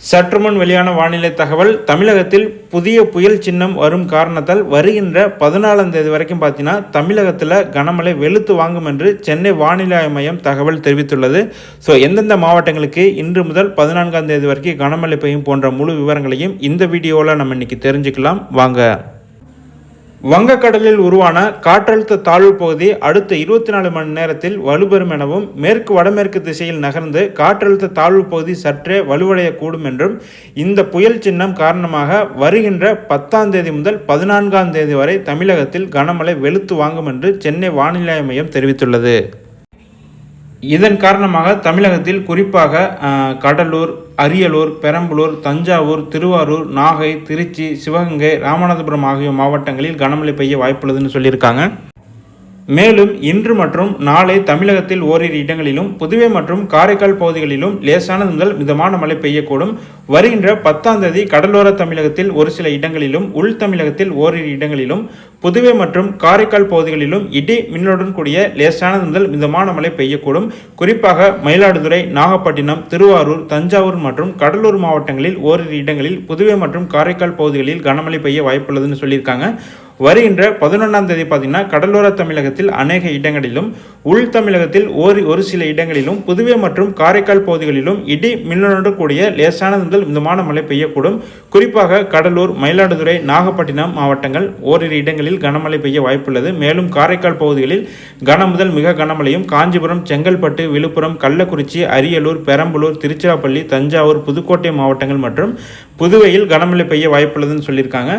சற்று முன் வெளியான வானிலை தகவல் தமிழகத்தில் புதிய புயல் சின்னம் வரும் காரணத்தால் வருகின்ற பதினாலாம் தேதி வரைக்கும் பார்த்தீங்கன்னா தமிழகத்தில் கனமழை வெளுத்து வாங்கும் என்று சென்னை வானிலை மையம் தகவல் தெரிவித்துள்ளது. ஸோ எந்தெந்த மாவட்டங்களுக்கு இன்று முதல் பதினான்காம் தேதி வரைக்கும் கனமழை பெய்யும் போன்ற முழு விவரங்களையும் இந்த வீடியோவில் நம்ம இன்றைக்கி தெரிஞ்சுக்கலாம். வாங்க. வங்கக்கடலில் உருவான காற்றழுத்த தாழ்வு பகுதி அடுத்த இருபத்தி நாலு மணி நேரத்தில் வலுப்பெறும் எனவும் மேற்கு வடமேற்கு திசையில் நகர்ந்து காற்றழுத்த தாழ்வு பகுதி சற்றே வலுவடையக்கூடும் என்றும் இந்த புயல் சின்னம் காரணமாக வருகின்ற பத்தாம் தேதி முதல் பதினான்காம் தேதி வரை தமிழகத்தில் கனமழை வெளுத்து வாங்கும் என்று சென்னை வானிலை மையம் தெரிவித்துள்ளது. இதன் காரணமாக தமிழகத்தில் குறிப்பாக கடலூர் அரியலூர் பெரம்பலூர் தஞ்சாவூர் திருவாரூர் நாகை திருச்சி சிவகங்கை ராமநாதபுரம் ஆகிய மாவட்டங்களில் கனமழை பெய்ய வாய்ப்புள்ளதுன்னு சொல்லியிருக்காங்க. மேலும் இன்று மற்றும் நாளை தமிழகத்தில் ஓரிரு இடங்களிலும் புதுவை மற்றும் காரைக்கால் பகுதிகளிலும் லேசானது முதல் மிதமான மழை பெய்யக்கூடும். வருகின்ற பத்தாம் தேதி கடலோர தமிழகத்தில் ஒரு சில இடங்களிலும் உள் தமிழகத்தில் ஓரிரு இடங்களிலும் புதுவை மற்றும் காரைக்கால் பகுதிகளிலும் இடி மின்னலுடன் கூடிய லேசானது முதல் மிதமான மழை பெய்யக்கூடும். குறிப்பாக மயிலாடுதுறை நாகப்பட்டினம் திருவாரூர் தஞ்சாவூர் மற்றும் கடலூர் மாவட்டங்களில் ஓரிரு இடங்களில் புதுவை மற்றும் காரைக்கால் பகுதிகளில் கனமழை பெய்ய வாய்ப்புள்ளதுன்னு சொல்லியிருக்காங்க. வருகின்ற பதினொன்றாம் தேதி பார்த்தீங்கன்னா கடலோர தமிழகத்தில் அநேக இடங்களிலும் உள் தமிழகத்தில் ஒரு ஒரு சில இடங்களிலும் புதுவை மற்றும் காரைக்கால் பகுதிகளிலும் இடி மின்னலுடன் கூடிய லேசானது முதல் மிதமான மழை பெய்யக்கூடும். குறிப்பாக கடலூர் மயிலாடுதுறை நாகப்பட்டினம் மாவட்டங்கள் ஓரிரு இடங்களில் கனமழை பெய்ய வாய்ப்புள்ளது. மேலும் காரைக்கால் பகுதிகளில் கன முதல் மிக கனமழையும் காஞ்சிபுரம் செங்கல்பட்டு விழுப்புரம் கள்ளக்குறிச்சி அரியலூர் பெரம்பலூர் திருச்சிராப்பள்ளி தஞ்சாவூர் புதுக்கோட்டை மாவட்டங்கள் மற்றும் புதுவையில் கனமழை பெய்ய வாய்ப்புள்ளதுன்னு சொல்லியிருக்காங்க.